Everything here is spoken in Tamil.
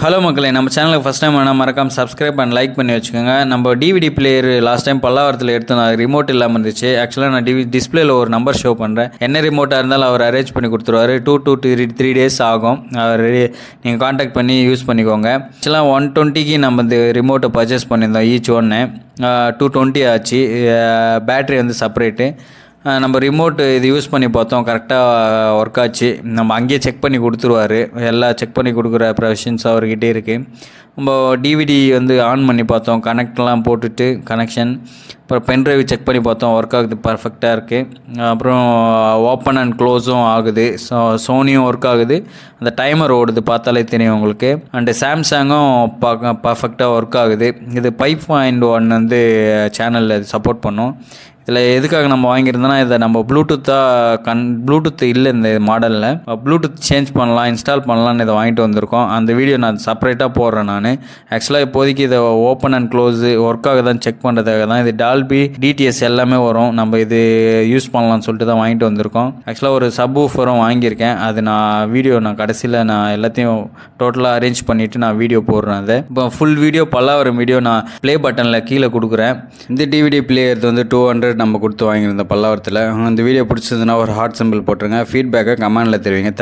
ஹலோ மக்களே நம்ம சேனலுக்கு ஃபஸ்ட் டைம் வேணால் மறக்காமல் சப்ஸ்கிரைப் அண்ட் லைக் பண்ணி வச்சுக்கோங்க. நம்ம டிவிடி பிளேயர் லாஸ்ட் டைம் பல்லாவரத்தில் எடுத்தோம் அது ரிமோட் இல்லாமல் இருந்துச்சு. ஆக்சுவலாக நான் டிவி டிஸ்பிளேல ஒரு நம்பர் ஷோ பண்ணுறேன் என்ன ரிமோட்டாக இருந்தாலும் அவர் அரேஞ்ச் பண்ணி கொடுத்துருவாரு. Two two three three days ஆகும். அவர் நீங்கள் காண்டாக்ட் பண்ணி யூஸ் பண்ணிக்கோங்க. ஆக்சுவலாக ஒன் டுவெண்ட்டிக்கு நம்ம இந்த ரிமோட்டை பர்ச்சேஸ் பண்ணியிருந்தோம் ஈச் ஒன்று டூ டுவெண்ட்டி ஆச்சு. பேட்ரி வந்து செப்பரேட்டு நம்ம ரிமோட்டு இது யூஸ் பண்ணி பார்த்தோம். கரெக்டாக ஒர்க் ஆச்சு. நம்ம அங்கேயே செக் பண்ணி கொடுத்துருவாரு. எல்லாம் செக் பண்ணி கொடுக்குற ப்ரொவிஷன்ஸ் அவர்கிட்டே இருக்குது நம்ம டிவிடி வந்து ஆன் பண்ணி பார்த்தோம். கனெக்ட்லாம் போட்டுட்டு கனெக்ஷன் அப்புறம் பென்ட்ரைவ் செக் பண்ணி பார்த்தோம். ஒர்க் ஆகுது பர்ஃபெக்டாக இருக்குது அப்புறம் ஓப்பன் அண்ட் க்ளோஸும் ஆகுது. ஸோ சோனியும் ஒர்க் ஆகுது. அந்த டைமர் ஓடுது பார்த்தாலே தெரியும் உங்களுக்கு. அண்டு சாம்சங்கும் பார்க்க பர்ஃபெக்டாக ஒர்க் ஆகுது. இது பைப் பாயிண்ட் ஒன் வந்து சேனலில் சப்போர்ட் பண்ணும். இதில் எதுக்காக நம்ம வாங்கியிருந்தோம்னா இதை நம்ம ப்ளூடூத்தாக கன் ப்ளூடூத் இல்லை இந்த மாடலில் ப்ளூடூத் சேஞ்ச் பண்ணலாம் இன்ஸ்டால் பண்ணலாம்னு இதை வாங்கிட்டு வந்திருக்கோம். அந்த வீடியோ நான் செப்பரேட்டாக போடுறேன் நான். ஆக்சுவலாக இப்போதைக்கு இதை ஓப்பன் அண்ட் க்ளோஸு ஒர்க்காக தான் செக் பண்ணுறதுக்காக தான் இது டால்பி டிடிஎஸ் எல்லாமே வரும். நம்ம இது யூஸ் பண்ணலாம்னு சொல்லிட்டு தான் வாங்கிட்டு வந்திருக்கோம். ஆக்சுவலாக ஒரு சப் ஊஃபரும் வாங்கியிருக்கேன். அது நான் வீடியோ நான் கடைசியில் நான் எல்லாத்தையும் டோட்டலாக அரேஞ்ச் பண்ணிவிட்டு நான் வீடியோ போடுறேன் அதை. இப்போ ஃபுல் வீடியோ பல்லாவரம் வீடியோ நான் ப்ளே பட்டனில் கீழே கொடுக்குறேன். இந்த டிவிடி பிளேயர் வந்து டூ ஹண்ட்ரட் நம்ம கொடுத்து வாங்கியிருந்த பல்லாவரத்தில். இந்த வீடியோ பிடிச்சதுன்னா ஒரு ஹார்ட் சிம்பிள் போட்டுருங்க. ஃபீட்பேக்கை கமெண்டில் தெரிவிங்க.